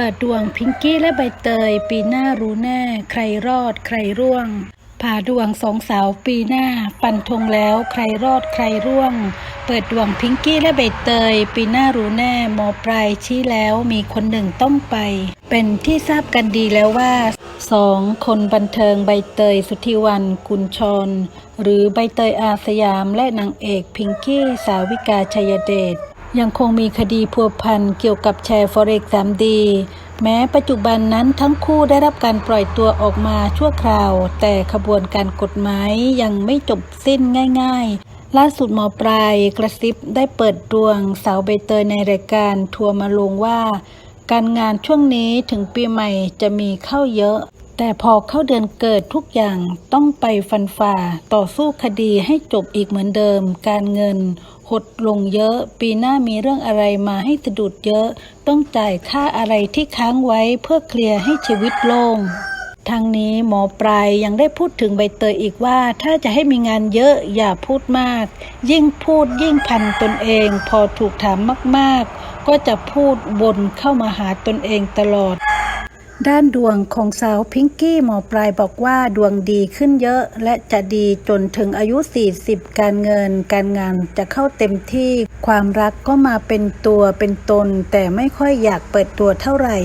เปิดดวงพิงกี้และใบเตย ปีหน้ารู้แน่ ใครรอด ใครร่วงผ่าดวงสองสาวปีหน้าฟันธงแล้วใครรอดใครร่วง เปิดดวงพิงกี้และใบเตย ปีหน้ารู้แน่หมอปลายชี้แล้วมีคนหนึ่งต้องไป เป็นที่ทราบกันดีแล้วว่าสองคนบันเทิงใบเตยสุธิวันกุลชรหรือใบเตยอาสยามและนางเอกพิงกี้สาวิกาชัยเดช ยังคงมีคดีพัวพันเกี่ยวกับแชร์ Forex 3D แม้ปัจจุบันนั้นทั้งคู่ได้รับการปล่อยตัวออกมาชั่วคราว แต่ขบวนการกฎหมายยังไม่จบสิ้นง่าย ๆ ล่าสุดหมอปลายกระซิบได้เปิดดวงสาวใบเตยในรายการทัวร์มาลงว่า การงานช่วงนี้ถึงปีใหม่จะมีเข้าเยอะ แต่พอเข้าเดือนเกิดทุกอย่างต้องไปฟันฝ่าต่อสู้คดีให้จบอีกเหมือนเดิม การเงิน หดลงเยอะ ปีหน้ามีเรื่องอะไรมาให้สะดุดเยอะ ต้องจ่ายค่าอะไรที่ค้างไว้เพื่อเคลียร์ให้ชีวิตโล่งทางนี้หมอปลายยังได้พูดถึงใบเตยอีกว่า ถ้าจะให้มีงานเยอะอย่าพูดมาก ยิ่งพูดยิ่งพันตนเอง พอถูกถามมาก ๆ ก็จะพูดวนเข้ามาหาตนเองตลอด ด้านดวงของสาวพิงกี้หมอปลายบอกว่าดวงดีขึ้นเยอะ และจะดีจนถึงอายุ 40 การเงิน การงานจะเข้าเต็มที่ ความรักก็มาเป็นตัวเป็นตน แต่ไม่ค่อยอยากเปิดตัวเท่าไหร่